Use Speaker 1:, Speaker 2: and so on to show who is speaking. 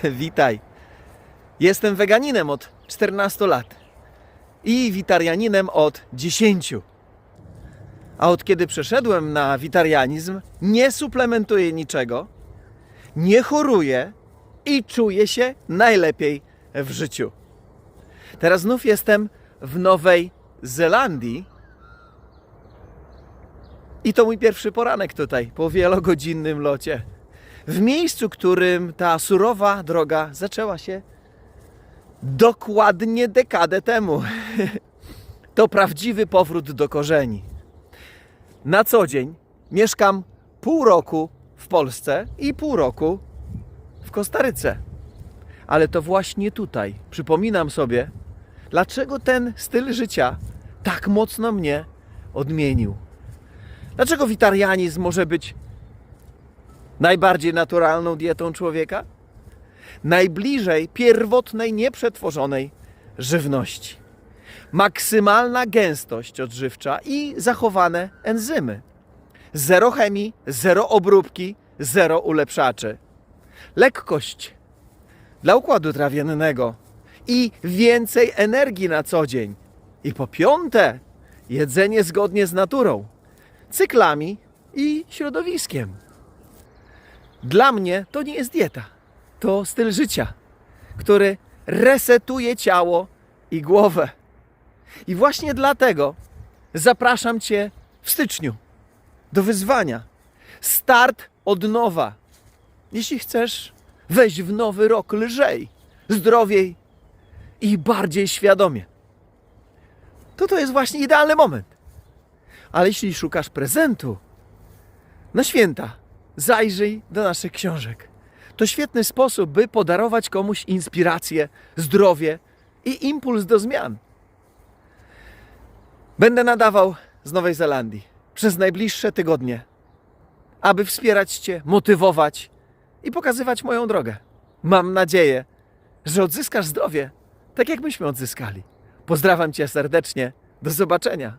Speaker 1: Witaj. Jestem weganinem od 14 lat i witarianinem od 10. A od kiedy przeszedłem na witarianizm, nie suplementuję niczego, nie choruję i czuję się najlepiej w życiu. Teraz znów jestem w Nowej Zelandii. I to mój pierwszy poranek tutaj, po wielogodzinnym locie. W miejscu, którym ta surowa droga zaczęła się dokładnie dekadę temu. To prawdziwy powrót do korzeni. Na co dzień mieszkam pół roku w Polsce i pół roku w Kostaryce. Ale to właśnie tutaj przypominam sobie, dlaczego ten styl życia tak mocno mnie odmienił. Dlaczego witarianizm może być najbardziej naturalną dietą człowieka? Najbliżej pierwotnej, nieprzetworzonej żywności. Maksymalna gęstość odżywcza i zachowane enzymy. Zero chemii, zero obróbki, zero ulepszaczy. Lekkość dla układu trawiennego i więcej energii na co dzień. I po piąte, jedzenie zgodnie z naturą, cyklami i środowiskiem. Dla mnie to nie jest dieta, to styl życia, który resetuje ciało i głowę. I właśnie dlatego zapraszam Cię w styczniu do wyzwania. Start od nowa. Jeśli chcesz wejść w nowy rok lżej, zdrowiej i bardziej świadomie, to to jest właśnie idealny moment. Ale jeśli szukasz prezentu na święta, zajrzyj do naszych książek. To świetny sposób, by podarować komuś inspirację, zdrowie i impuls do zmian. Będę nadawał z Nowej Zelandii przez najbliższe tygodnie, aby wspierać Cię, motywować i pokazywać moją drogę. Mam nadzieję, że odzyskasz zdrowie, tak jak myśmy odzyskali. Pozdrawiam Cię serdecznie. Do zobaczenia.